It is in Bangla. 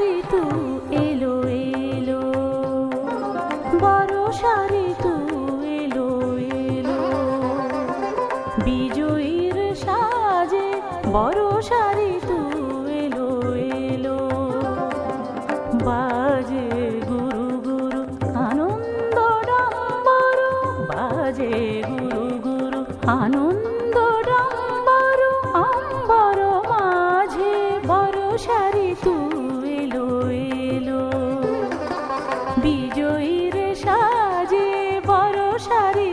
ঋতু এলো এলো। বিজয়ীর সাজে বাজে গুরু গুরু আনন্দ বাজে গুরু গুরু আনন্দ বিজয়ীর সাজে বড় সারি